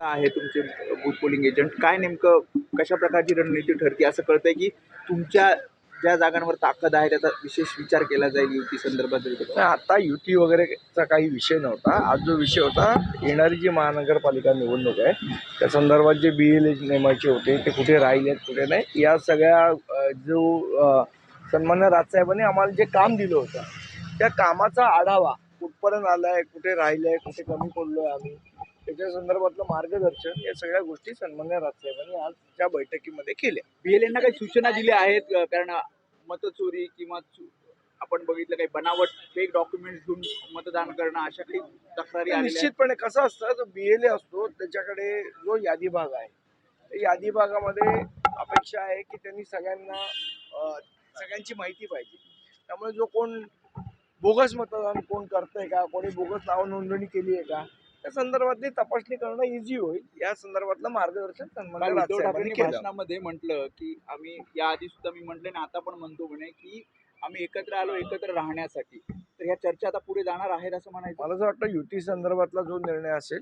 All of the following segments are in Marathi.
आहे तुमचे बूथ पोलिंग एजंट काय नेमकं कशा प्रकारची रणनीती ठरते? असं कळतंय की तुमच्या ज्या जागांवर ताकद आहे त्याचा विशेष विचार केला जाईल युती संदर्भात. आता युती वगैरेचा काही विषय नव्हता. आज जो विषय होता येणारी जी महानगरपालिका निवडणूक आहे त्या संदर्भात जे बी एल नेमायचे होते ते कुठे राहिलेत कुठे नाही या सगळ्या जो सन्मान्य राजसाहेबांनी आम्हाला जे काम दिलं होतं त्या कामाचा आढावा कुठपर्यंत आला आहे कुठे राहिलं आहे कुठे कमी पडलो आहे आम्ही त्याच्या संदर्भातलं मार्गदर्शन या सगळ्या गोष्टी सन्मान्य राजसाहेबांनी आज त्या बैठकीमध्ये केल्या. बीएलएनना काही सूचना दिल्या आहेत? कारण मतचोरी किंवा आपण बघितलं काही बनावट फेक डॉक्युमेंट्स घेऊन मतदान करणं अशा काही तक्रारी. निश्चितपणे कसं असतं जो बी एल ए असतो त्याच्याकडे जो यादी भाग आहे यादी भागामध्ये अपेक्षा आहे की त्यांनी सगळ्यांना सगळ्यांची माहिती पाहिजे. त्यामुळे जो कोण बोगस मतदान कोण करतंय का कोणी बोगस नाव नोंदणी केली आहे का त्या संदर्भातली तपासणी करणं इझी होईल. या संदर्भातलं मार्गदर्शन उद्धव केलं. भाषणामध्ये म्हटलं की आम्ही या आधी सुद्धा मी म्हटलं ना आता पण म्हणतो म्हणे की आम्ही एकत्र आलो एकत्र राहण्यासाठी. तर ह्या चर्चा आता पुढे जाणार आहेत असं म्हणायचं? मला असं वाटतं युती संदर्भातला जो निर्णय असेल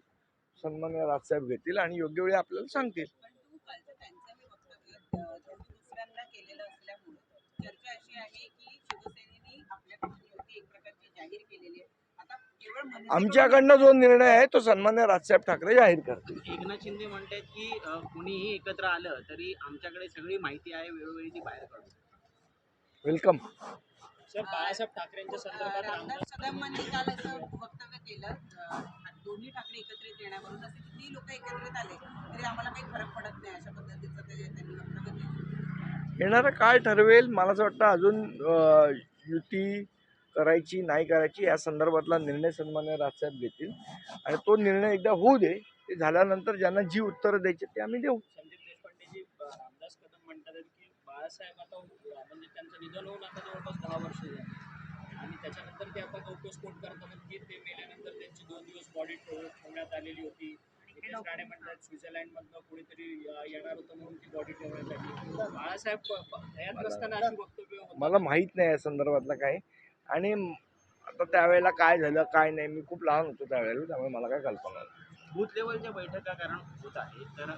सन्मान्य राजसाहेब घेतील आणि योग्य वेळी आपल्याला सांगतील परंतु कालचं त्यांचं हे वक्तव्य अ, त्यांनी दुसऱ्यांदा केलेलं असल्यामुळे चर्चा अशी आहे की शिवसेनेने आपल्याकडून युती एक प्रकारची जाहीर केलेली आहे आता केवळ मनसेकडून- आमच्याकडनं जो निर्णय आहे तो सन्मान्य राजसाहेब ठाकरे जाहीर करतील. एकनाथ शिंदे म्हणतात की कुणीही एकत्र आलं तरी आमच्याकडे सगळी माहिती आहे वेळोवेळी ती बाहेर काढू वेलकम. सर बाळासाहेब ठाकरेंच्या संदर्भात रामदास कदमांनी काल असं वक्तव्य केलं दोन्ही ठाकरे एकत्रित येण्यावरून असे किती लोक एकत्रित आले तरी आम्हाला काही फरक पडत नाही अशा पद्धतीचं ते त्यांनी वक्तव्य केलं. येणारा काळ ठरवेल? मला असं वाटतं अजून युती करायची नाही करायची या संदर्भातला निर्णय सन्मान्य राजसाहेब घेतील. आणि तो निर्णय एकदा होऊ दे ते झाल्यानंतर ज्यांना जी उत्तरं द्यायची ते आम्ही देऊ. संदीप देशपांडेजी ब- रामदास कदम म्हणतात की बाळासाहेब आता अ, त्यांचं निधन होऊन आता जवळपास दहा वर्ष झाली. आणि त्याच्यानंतर ते आता गौतस्फोट करतात की ते मेल्यानंतर त्यांची दोन दिवस बॉडी ठेवण्यात आलेली होती. नितेश राणे म्हणतात स्वित्झर्लंडमधनं कोणीतरी अ, येणार होतं म्हणून ती बॉडी ठेवण्यात आली बाळासाहेब प- प- हयात नसताना अशी वक्तव्य होतात. मला माहीत नाही या संदर्भातलं काय आणि आता त्यावेळेला काय झालं काय नाही मी खूप लहान होतो त्यावेळेला त्यामुळे मला काय कल्पना नाही. बूथ लेवलच्या बैठका कारण होत आहे तर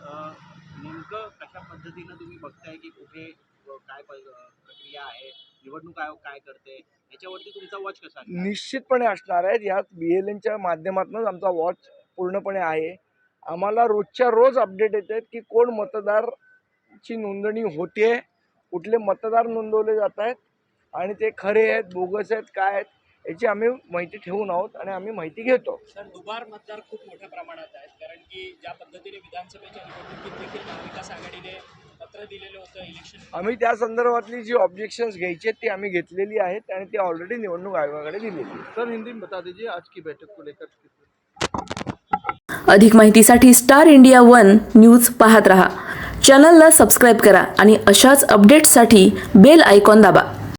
नेमकं कशा पद्धतीनं तुम्ही बघताय की कुठे काय प्रक्रिया आहे निवडणूक आयोग काय करते याच्यावरती तुमचा वॉच कसा आहे निश्चितपणे असणार आहेत. यात बी एल एनच्या माध्यमातूनच आमचा वॉच पूर्णपणे आहे. आम्हाला रोजच्या रोज अपडेट येत आहेत की कोण मतदारची नोंदणी होते कुठले मतदार नोंदवले जात आहेत आणि ते खरे आहेत बोगस आहेत काय आहेत याची आम्ही माहिती ठेवून आहोत आणि आम्ही माहिती घेतो. सर दुबार मतदार खूप मोठ्या प्रमाणात आहेत कारण की ज्या पद्धतीने विधानसभेच्या निवडणुकीत देखील महाविकास आघाडीने पत्र दिलेलं होतं इलेक्शन आम्ही त्या संदर्भातली जी ऑब्जेक्शन्स घ्यायची आहेत ती आम्ही घेतलेली आहेत आणि ती ऑलरेडी निवडणूक आयोगाकडे दिलेली आहे सर हिंदी में बता दीजिए आज की बैठक को लेकर अधिक माहितीसाठी स्टार इंडिया वन न्यूज पाहत रहा. चॅनलला सबस्क्राईब करा आणि अशाच अपडेट्ससाठी बेल आयकॉन दाबा.